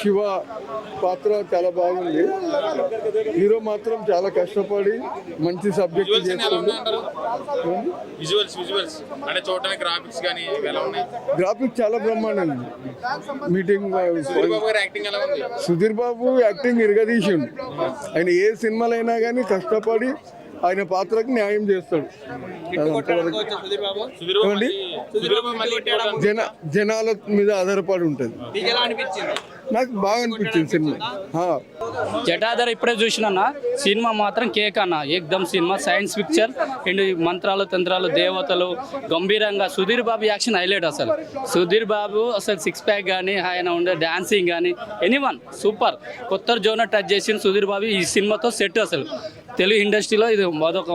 శివ పాత్ర చాలా బాగుంది. హీరో మాత్రం చాలా కష్టపడి మంచి సబ్జెక్ట్ గ్రాఫిక్స్ చాలా బ్రహ్మాండం. మీటింగ్ సూర్యబాబు గారి యాక్టింగ్ ఎలా ఉంది? సుధీర్ బాబు యాక్టింగ్ ఇరగదీసిండు. ఆయన ఏ సినిమాలైనా కానీ కష్టపడి ఆయన పాత్రకు న్యాయం చేస్తాడు. జన జనాల మీద ఆధారపడి ఉంటుంది. మీకు ఎలా అనిపించింది? నాకు బాగా అనిపించింది సినిమా. ఆ. జటాధర్ ఇప్పుడే చూసినా సినిమా మాత్రం కేక్ అన్న. ఏకదమ్ సినిమా సైన్స్ పిక్చర్ అండ్ మంత్రాలు తంత్రాలు దేవతలు గంభీరంగా సుధీర్ బాబు యాక్షన్ హైలైట్ అసలు. సుధీర్ బాబు అసలు సిక్స్ ప్యాక్ కానీ ఆయన ఉండే డాన్సింగ్ కానీ ఎనీవన్ సూపర్ కొత్త జోనర్ టచ్ చేసిన సుధీర్ బాబు ఈ సినిమాతో సెట్ అసలు. తెలుగు ఇండస్ట్రీలో ఇది అదొక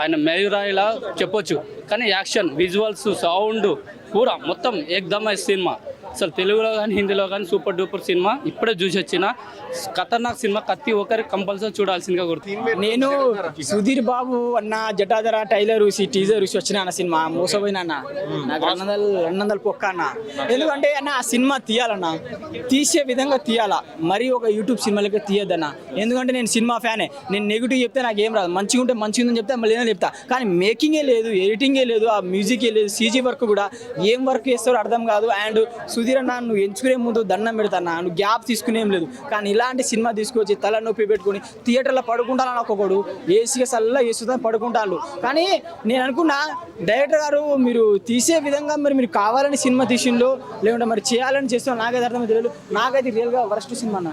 ఆయన మేయురాయిలా చెప్పొచ్చు. కానీ యాక్షన్ విజువల్స్ సౌండ్ పూర మొత్తం ఏకదమ్ సినిమా. అసలు తెలుగులో కానీ హిందీలో కానీ సూపర్ డూపర్ సినిమా ఇప్పుడే చూసి వచ్చిన. ఖతర్నాక్ సినిమా ప్రతి ఒక్కరి కంపల్సరీ చూడాల్సిందిగా గుర్తు నేను సుధీర్ బాబు అన్న జటాధర టైలర్ చూసి టీజర్ చూసి వచ్చిన అన్న సినిమా మోసపోయిన అన్న. నాకు రెండు వందలు రెండు వందలు పొక్క అన్న. ఎందుకంటే అన్న ఆ సినిమా తీయాలన్న. తీసే విధంగా తీయాలా. మరి ఒక యూట్యూబ్ సినిమాలకి తీయద్దన్న. ఎందుకంటే నేను సినిమా ఫ్యానే. నేను నెగిటివ్ చెప్తే నాకు ఏం రాదు. మంచిగా ఉంటే మంచిగా ఉందని చెప్తే మళ్ళీ చెప్తా. కానీ మేకింగే లేదు ఎడిటింగే లేదు ఆ మ్యూజికే లేదు సీజీ వర్క్ కూడా ఏం వర్క్ చేస్తారో అర్థం కాదు. అండ్ సుధీర్ అన్న నువ్వు ఎంచుకునే ముందు దండం పెడతానా నువ్వు గ్యాప్ తీసుకునేం లేదు. కానీ ఇలాంటి సినిమా తీసుకొచ్చి తల నొప్పి పెట్టుకొని థియేటర్లో పడుకుంటానని ఒక్కొక్కడు ఏసీగా సల్లా వేస్తుందని పడుకుంటాను కానీ నేను అనుకున్నా డైరెక్టర్ గారు మీరు తీసే విధంగా మరి మీరు కావాలని సినిమా తీసిండో లేకుంటే మరి చేయాలని చేస్తున్నా నాకైతే అర్థం తెలియదు నాకైతే రియల్గా వరస్ట్ సినిమా అన్న.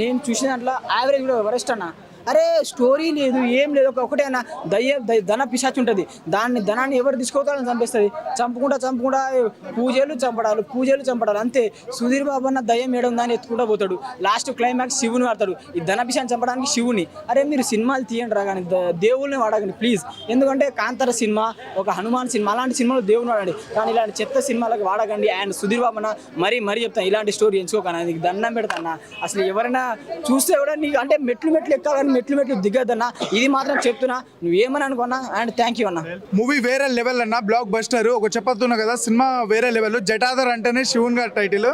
నేను చూసిన దాంట్లో యావరేజ్ కూడా వరస్ట్ అన్న. అరే స్టోరీ లేదు ఏం లేదు ఒక ఒకటే అన్న దయ్య ధన పిశాచి ఉంటుంది. దాన్ని ధనాన్ని ఎవరు తీసుకోవాలని చంపేస్తుంది? చంపుకుంటా చంపుకుంటా పూజలు చంపడాలు పూజలు చంపడాలు అంతే. సుధీర్ బాబు అన్న దయ్యం ఏడం దాన్ని ఎత్తుకుంటా పోతాడు. లాస్ట్ క్లైమాక్స్ శివుని వాడతాడు. ఈ ధన పిశాన్ని చంపడానికి శివుని. అరే మీరు సినిమాలు తీయండి రా కానీ దేవుళ్ళని వాడకండి ప్లీజ్ ఎందుకంటే కాంతార సినిమా ఒక హనుమాన్ సినిమా అలాంటి సినిమాలు దేవుని వాడండి. కానీ ఇలాంటి చెత్త సినిమాలకు వాడకండి. అండ్ సుధీర్ బాబు అన్న మరీ మరీ చెప్తాను ఇలాంటి స్టోరీ ఎంచుకోకన్నా నీకు దండం పెడతానా అసలు ఎవరైనా చూస్తే కూడా నీకు అంటే మెట్లు మెట్లు ఎక్కాలని మెట్లు మెట్లు దిగద్దన్నా. ఇది మాత్రం చెప్తున్నా. నువ్వు ఏమని అనుకున్నా? అండ్ థ్యాంక్ యూ అన్న. మూవీ వేరే లెవెల్ అన్న బ్లాక్ బస్టర్ ఒక చెప్పతున్నా కదా సినిమా వేరే లెవెల్ జటాధర్ అంటేనే శివున్ గారి టైటిల్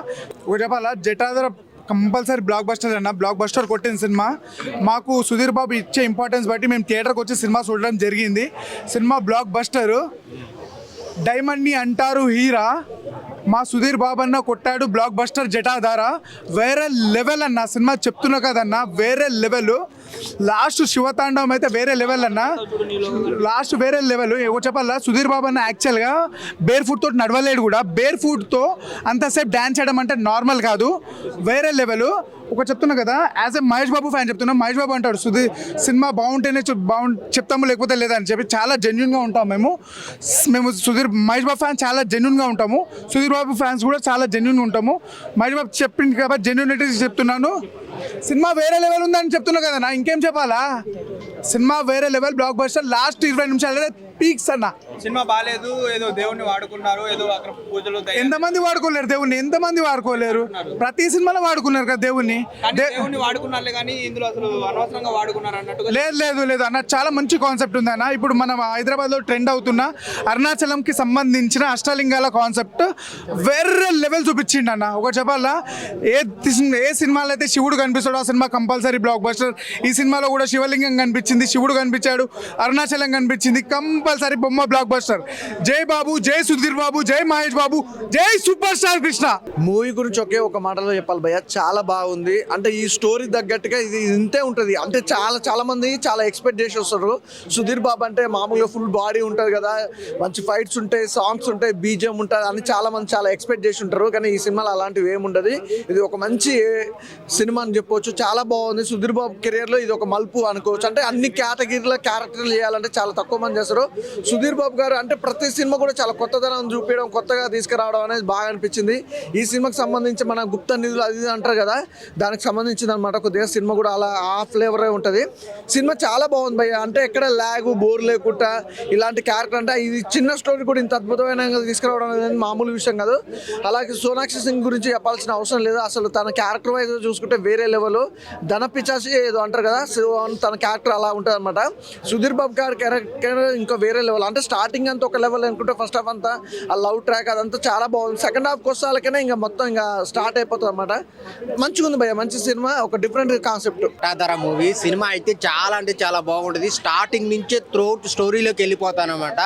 ఒక చెప్పాలా? జటాధర్ కంపల్సరీ బ్లాక్ బస్టర్ అన్న. బ్లాక్ బస్టర్ కొట్టిన సినిమా. మాకు సుధీర్ బాబు ఇచ్చే ఇంపార్టెన్స్ బట్టి మేము థియేటర్కి వచ్చి సినిమా చూడడం జరిగింది. సినిమా బ్లాక్ బస్టరు డైమండ్ని అంటారు హీరా. మా సుధీర్ బాబు అన్న కొట్టాడు బ్లాక్ బస్టర్ జటాధార. వేరే లెవెల్ అన్న సినిమా చెప్తున్నా కదన్న వేరే లెవెల్. లాస్ట్ శివతాండవం అయితే వేరే లెవెల్ అన్న. లాస్ట్ వేరే లెవెల్. ఏవో చెప్పాలా? సుధీర్ బాబు అన్న యాక్చువల్గా బేర్ ఫుట్ తోటి నడవలేడు కూడా. బేర్ ఫుట్తో అంతసేపు డ్యాన్స్ చేయడం అంటే నార్మల్ కాదు. వేరే లెవెల్. ఒక చెప్తున్నా కదా as a Mahesh Babu fan చెప్తున్నా మహేష్ బాబు అంటాడు సుధీర్ సినిమా బాగుంటేనే చూ- బాగు చెప్తాము లేకపోతే లేదని చెప్పి చాలా జెన్యున్గా ఉంటాం మేము. మేము సుధీర్ మహేష్ బాబు ఫ్యాన్ చాలా జెన్యున్గా ఉంటాము. సుధీర్ బాబు ఫ్యాన్స్ కూడా చాలా జెన్యున్గా ఉంటాము. మహేష్ బాబు చెప్పింది కాబట్టి జెన్యునిటీ చెప్తున్నాను. సినిమా వేరే లెవెల్ ఉందని చెప్తున్నా కదా నా ఇంకేం చెప్పాలా? సినిమా వేరే లెవెల్ బ్లాక్ బస్టర్ లాస్ట్ ఇరవై నిమిషాలు పీక్స్ అన్న. సినిమా బాగాలేదు ఏదో దేవుణ్ణి వాడుకున్నారు ఏదో అక్కడ పూజలు ఎంతమంది వాడుకోలేరు దేవుణ్ణి? ఎంతమంది వాడుకోలేరు? ప్రతి సినిమాలో వాడుకున్నారు కదా దేవుణ్ణి? దేవుణ్ణి వాడుకున్నారులే కానీ ఇందులో అసలు అనవసరంగా వాడుకున్నారు అన్నట్టుగా లేదు లేదు లేదు అన్న చాలా మంచి కాన్సెప్ట్ ఉంది అన్న. ఇప్పుడు మనం హైదరాబాద్లో ట్రెండ్ అవుతున్న అరుణాచలంకి సంబంధించిన అష్టలింగాల కాన్సెప్ట్ వేరే లెవెల్ చూపించిండు అన్న. ఒక చెప్పాలా? ఏ ఏ సినిమాలో అయితే శివుడు కనిపిస్తాడో ఆ సినిమా కంపల్సరీ బ్లాక్ బస్టర్ ఈ సినిమాలో కూడా శివలింగం కనిపించింది శివుడు కనిపించాడు అరుణాచలం కనిపించింది కంపల్సరీ బొమ్మ బ్లాక్ బస్టర్ జై బాబు జై సుధీర్ బాబు జై మహేష్ బాబు జై సూపర్ స్టార్ కృష్ణ. మూవీ గురించి ఒకే ఒక మాటలో చెప్పాలి భయ్య చాలా బాగుంది. అంటే ఈ స్టోరీ తగ్గట్టుగా ఇది ఇంతే ఉంటుంది. అంటే చాలా చాలా మంది చాలా ఎక్స్పెక్ట్ చేసి వస్తారు. సుధీర్ బాబు అంటే మామూలుగా ఫుల్ బాడీ ఉంటుంది కదా. మంచి ఫైట్స్ ఉంటాయి సాంగ్స్ ఉంటాయి బీజియం ఉంటుంది అని చాలా మంది చాలా ఎక్స్పెక్ట్ చేసి ఉంటారు. కానీ ఈ సినిమాలో అలాంటివి ఏముండదు ఇది ఒక మంచి సినిమా అని చెప్పొచ్చు. చాలా బాగుంది. సుధీర్ బాబు కెరియర్లో ఇది ఒక మలుపు అనుకోవచ్చు. అంటే అన్ని కేటగిరీల క్యారెక్టర్లు చేయాలంటే చాలా తక్కువ మంది చేస్తారు. సుధీర్ బాబు గారు అంటే ప్రతి సినిమా కూడా చాలా కొత్తదనం చూపించడం కొత్తగా తీసుకురావడం అనేది బాగా అనిపించింది. ఈ సినిమాకి సంబంధించి మన గుప్త నిధులు అది ఇది అంటారు కదా దానికి సంబంధించింది అనమాట కొద్దిగా సినిమా కూడా అలా ఆ ఫ్లేవరే ఉంటుంది. సినిమా చాలా బాగుంది భయ్య. అంటే ఎక్కడ ల్యాగ్ బోర్ లేకుండా ఇలాంటి క్యారెక్టర్ అంటే ఇది చిన్న స్టోరీ కూడా ఇంత అద్భుతమైన తీసుకురావడం అనేది మామూలు విషయం కాదు. అలాగే సోనాక్షి సింగ్ గురించి చెప్పాల్సిన అవసరం లేదు. అసలు తన క్యారెక్టర్ వైజ్ చూసుకుంటే వేరే లెవెల్ ధన పిచాసి ఏదో అంటారు కదా సో తన క్యారెక్టర్ అలా ఉంటుంది అనమాట సుధీర్ బాబు గారి క్యారెక్టర్ ఇంకా వేరే వేరే లెవెల్ అంటే స్టార్టింగ్ అంతా ఒక లెవెల్ అనుకుంటే ఫస్ట్ హాఫ్ అంతా. ఆ లవ్ ట్రాక్ అదంతా చాలా బాగుంది. సెకండ్ హాఫ్ వస్తాలకనే ఇంకా మొత్తం ఇంకా స్టార్ట్ అయిపోతుంది అనమాట మంచిగా ఉంది భయ్య మంచి సినిమా ఒక డిఫరెంట్ కాన్సెప్ట్ ధర మూవీ సినిమా అయితే చాలా అంటే చాలా బాగుంటుంది. స్టార్టింగ్ నుంచే త్రోట్ స్టోరీలోకి వెళ్ళిపోతాను అనమాట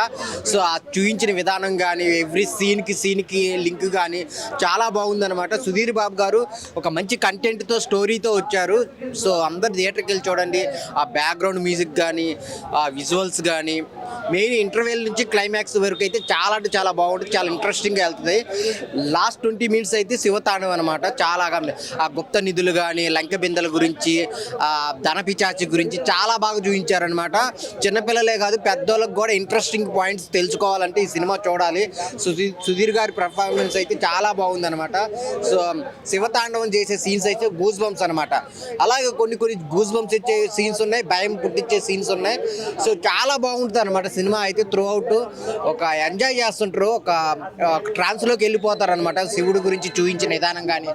సో ఆ చూపించిన విధానం కానీ ఎవ్రీ సీన్కి సీన్కి లింక్ కానీ చాలా బాగుంది అనమాట సుధీర్ బాబు గారు ఒక మంచి కంటెంట్తో స్టోరీతో వచ్చారు. సో అందరు థియేటర్కి వెళ్ళి చూడండి. ఆ బ్యాక్గ్రౌండ్ మ్యూజిక్ కానీ ఆ విజువల్స్ కానీ మెయిన్ ఇంటర్వెల్ నుంచి క్లైమాక్స్ వరకు అయితే చాలా అంటే చాలా బాగుంటుంది చాలా ఇంట్రెస్టింగ్గా వెళ్తుంది. లాస్ట్ ట్వంటీ మినిట్స్ అయితే శివతాండం అనమాట చాలా ఆ గుప్త నిధులు కానీ లంక బిందెల గురించి ఆ గురించి చాలా బాగా చూపించారనమాట చిన్నపిల్లలే కాదు పెద్దోళ్ళకి కూడా ఇంట్రెస్టింగ్ పాయింట్స్ తెలుసుకోవాలంటే ఈ సినిమా చూడాలి. సుధీర్ సుధీర్ గారి పర్ఫార్మెన్స్ అయితే చాలా బాగుందనమాట సో శివతాండవం చేసే సీన్స్ అయితే గూస్ బంప్స్ అనమాట అలాగే కొన్ని కొన్ని గూస్ బంప్స్ ఇచ్చే సీన్స్ ఉన్నాయి భయం పుట్టించే సీన్స్ ఉన్నాయి. సో చాలా బాగుంటుంది అనమాట సినిమా అయితే త్రూ అవుట్ ఒక ఎంజాయ్ చేస్తుంటారు. ఒక ట్రాన్స్లోకి వెళ్ళిపోతారు అనమాట శివుడు గురించి చూపించిన విధానం కానీ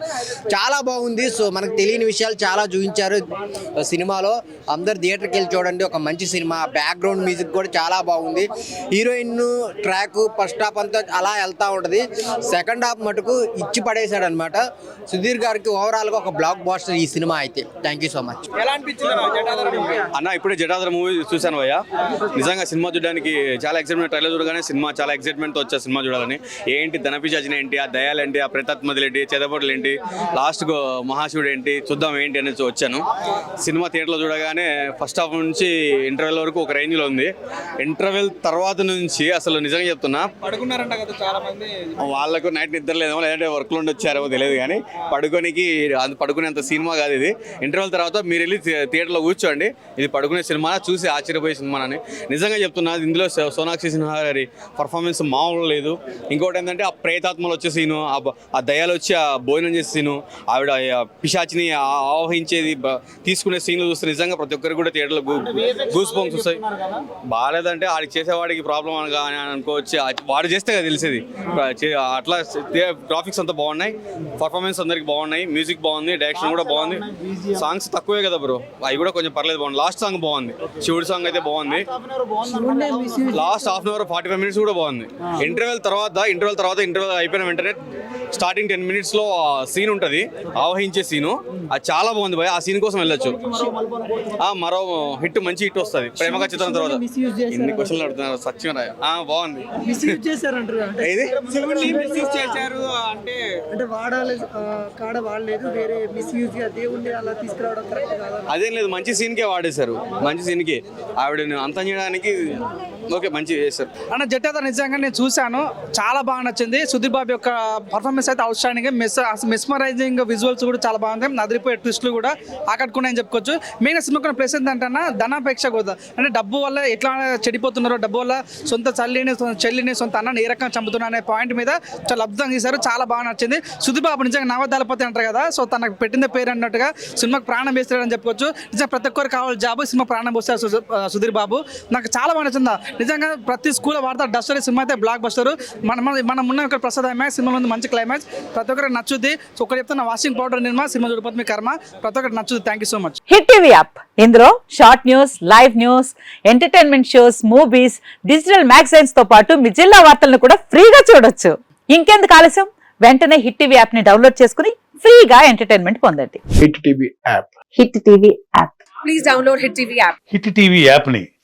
చాలా బాగుంది. సో మనకు తెలియని విషయాలు చాలా చూపించారు సినిమాలో. అందరు థియేటర్కి వెళ్ళి చూడండి. ఒక మంచి సినిమా. బ్యాక్గ్రౌండ్ మ్యూజిక్ కూడా చాలా బాగుంది. హీరోయిన్ ట్రాక్ ఫస్ట్ హాఫ్ అంతా అలా వెళ్తా ఉంటుంది. సెకండ్ హాఫ్ మటుకు ఇచ్చి పడేశాడు అనమాట సుధీర్ గారికి ఓవరాల్గా ఒక బ్లాక్ బాస్టర్ ఈ సినిమా అయితే. థ్యాంక్ యూ సో మచ్ ఎలా అనిపించింది అన్న? జటాధర మూవీ అన్న ఇప్పుడే జటాధర మూవీ చూశాను భయ్య. నిజంగా సినిమా చూడడానికి చాలా ఎక్సైట్మెంట్ ట్రైలర్ చూడగానే సినిమా చాలా ఎక్సైట్మెంట్తో వచ్చా సినిమా చూడాలని. ఏంటి ధనపిచాచిన ఏంటి ఆ దయాలు ఏంటి ఆ ప్రేతాత్మదులు ఏంటి చెదపట్లు ఏంటి లాస్ట్కు మహాశివుడు ఏంటి చూద్దాం ఏంటి అనేది వచ్చాను. సినిమా థియేటర్లో చూడగానే ఫస్ట్ హాఫ్ నుంచి ఇంటర్వెల్ వరకు ఒక రేంజ్లో ఉంది. ఇంటర్వెల్ తర్వాత నుంచి అసలు నిజంగా చెప్తున్నా పడుకున్నారంట కదా చాలా మంది వాళ్ళకు నైట్ నిద్ర లేదేమో లేదంటే వర్క్లో ఉండి వచ్చారేమో తెలియదు కానీ పడుకోనికి అది పడుకునేంత సినిమా కాదు ఇది. ఇంటర్వెల్ తర్వాత మీరు వెళ్ళి థియేటర్లో కూర్చోండి. ఇది పడుకునే సినిమా చూసి ఆశ్చర్యపోయే సినిమా అని. నిజంగా చెప్తున్నా ఇందులో సోనాక్షి సిన్హా గారి పర్ఫార్మెన్స్ మామూలు లేదు. ఇంకోటి ఏంటంటే ఆ ప్రేతాత్మలు వచ్చే సీను ఆ ఆ దయాలు వచ్చి ఆ భోజనం చేసే సీను ఆవిడ పిశాచిని ఆ- ఆవహించేది తీసుకునే సీన్లు చూస్తే నిజంగా ప్రతి ఒక్కరికి కూడా థియేటర్లో గూస్ బంప్స్ వస్తాయి. బాగాలేదంటే ఆడికి చేసేవాడికి ప్రాబ్లం అని కానీ అనుకోవచ్చు వాడు చేస్తే కదా తెలిసేది. అట్లా గ్రాఫిక్స్ అంతా బాగున్నాయి. పర్ఫార్మెన్స్ అందరికి బాగున్నాయి. మ్యూజిక్ బాగుంది. డైరెక్షన్ కూడా బాగుంది. సాంగ్స్ తక్కువే కదా బ్రో అవి కూడా కొంచెం పర్లేదు బాగుంది లాస్ట్ సాంగ్ బాగుంది. శివుడి సాంగ్ అయితే బాగుంది. Last half an hour forty five minutes కూడా బాగుంది. ఇంటర్వెల్ తర్వాత ఇంటర్వెల్ తర్వాత ఇంటర్వెల్ అయిపోయిన వెంటనే స్టార్టింగ్ టెన్ మినిట్స్లో సీన్ ఉంటది. ఆవహించే సీను అది చాలా బాగుంది భయ ఆ సీన్ కోసం వెళ్ళొచ్చు. ఆ మరో హిట్ మంచి హిట్ వస్తుంది. ప్రేమగా చిత్రం తర్వాత. ఎన్ని క్వశ్చన్లు అడుగుతున్నారు. సత్యం రాయ. ఆ బాగుంది. అదేం లేదు. మంచి సీన్కే వాడేశారు. మంచి సీన్కి ఆవిడని అంతం చేయడానికి ఓకే మంచి చేశారు. అన్న జట్టాద నిజంగా నేను చూశాను. చాలా బాగా నచ్చింది. సుధీర్ బాబు యొక్క పర్ఫార్మెన్స్ అయితే outstanding miss mesmerizing visuals కూడా చాలా బాగుంది. నదిరిపోయే ట్విస్ట్లు కూడా ఆకట్టుకున్నాయని చెప్పుకోవచ్చు. మెయిన్ సినిమా ప్లేస్ ఏంటంటే ధనాపేక్ష కూడా. అంటే డబ్బు వల్ల ఎట్లా చెడిపోతున్నారో డబ్బు వల్ల సొంత చల్లిని చెల్లిని సొంత అన్నని ఏ రకంగా చంపుతున్నా అనే పాయింట్ మీద చాలా అద్భుతంగా చేశారు చాలా బాగా నచ్చింది. సుధీర్ బాబు నిజంగా నవదళపతి అంటారు కదా. సో తనకు పెట్టిన పేరు అన్నట్టుగా సినిమాకి ప్రాణం వేస్తాడని చెప్పుకోవచ్చు. నిజంగా ప్రతి ఒక్కరికి కావాలి జాబ్ సినిమా ప్రాణం పోస్తారు సుధీర్ బాబు. నాకు చాలా బాగా నచ్చింది నిజంగా ప్రతి స్కూల్ వాడతారు. డస్టర్ సినిమా అయితే బ్లాక్ బస్టర్ మన మన- ఉన్న ఒక ప్రసాద్ ఐమాక్స్ సినిమా ఉంది మంచి క్లైమాక్స్ ప్రతి ఒక్కరికి నచ్చుద్ది. సో ఒకటి చెప్తున్నా వాషింగ్ పౌడర్ నిర్మా సినిమా చూడపోతే మీ కర్మ. ప్రతి ఒక్కరికి నచ్చుద్ది. Thank you so much hit TV app ఇందులో short news live news entertainment shows movies digital మ్యాగజైన్స్తో పాటు మీ జిల్లా వార్తలను కూడా ఫ్రీగా చూడొచ్చు. ఇంకెందుకు ఆలస్యం? వెంటనే హిట్ టీవీ యాప్ని డౌన్లోడ్ చేసుకుని ఫ్రీగా ఎంటర్టైన్మెంట్ పొందండి. Hit TV app hit TV app please download hit TV app hit TV యాప్ని